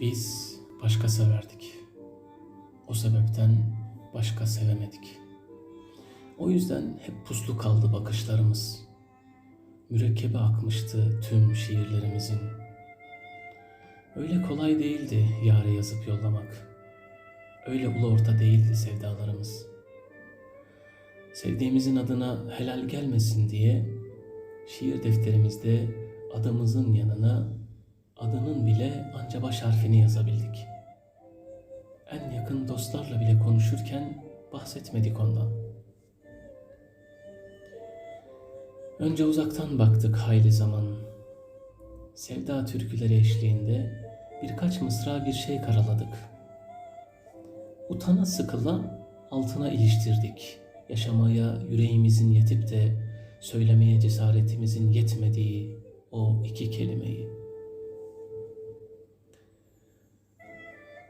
Biz başka severdik. O sebepten başka sevemedik. O yüzden hep puslu kaldı bakışlarımız. Mürekkebe akmıştı tüm şiirlerimizin. Öyle kolay değildi yâre yazıp yollamak. Öyle ulu orta değildi sevdalarımız. Sevdiğimizin adına helal gelmesin diye şiir defterimizde adımızın yanına adının bile anca baş harfini yazabildik. En yakın dostlarla bile konuşurken bahsetmedik ondan. Önce uzaktan baktık hayli zaman. Sevda türküleri eşliğinde birkaç mısra bir şey karaladık. Utana sıkıla altına iliştirdik. Yaşamaya yüreğimizin yetip de söylemeye cesaretimizin yetmediği o iki kelimeyi.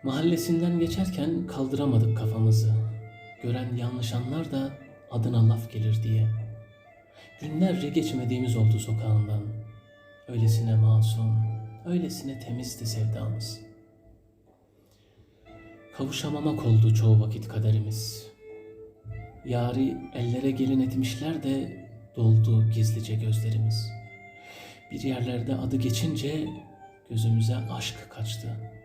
Mahallesinden geçerken kaldıramadık kafamızı. Gören yanlış anlar da adına laf gelir diye. Günlerce geçmediğimiz oldu sokağından. Öylesine masum, öylesine temizdi sevdamız. Kavuşamamak oldu çoğu vakit kaderimiz. Yari ellere gelin etmişler de doldu gizlice gözlerimiz. Bir yerlerde adı geçince gözümüze aşk kaçtı.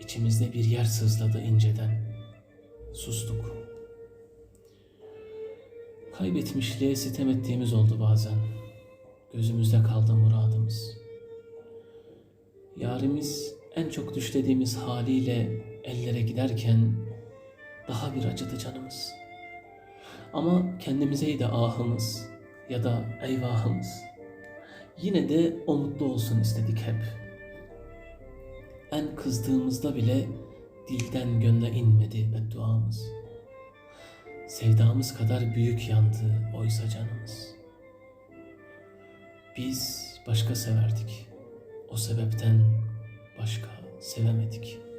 İçimizde bir yer sızladı inceden. Sustuk. Kaybetmişliğe sitem ettiğimiz oldu bazen. Gözümüzde kaldı muradımız. Yarimiz en çok düşlediğimiz haliyle ellere giderken daha bir acıdı canımız. Ama kendimizeydi ahımız ya da eyvahımız. Yine de o mutlu olsun istedik hep. En kızdığımızda bile dilden gönle inmedi bedduamız. Sevdamız kadar büyük yandı oysa canımız. Biz başka severdik. O sebepten başka sevemedik.''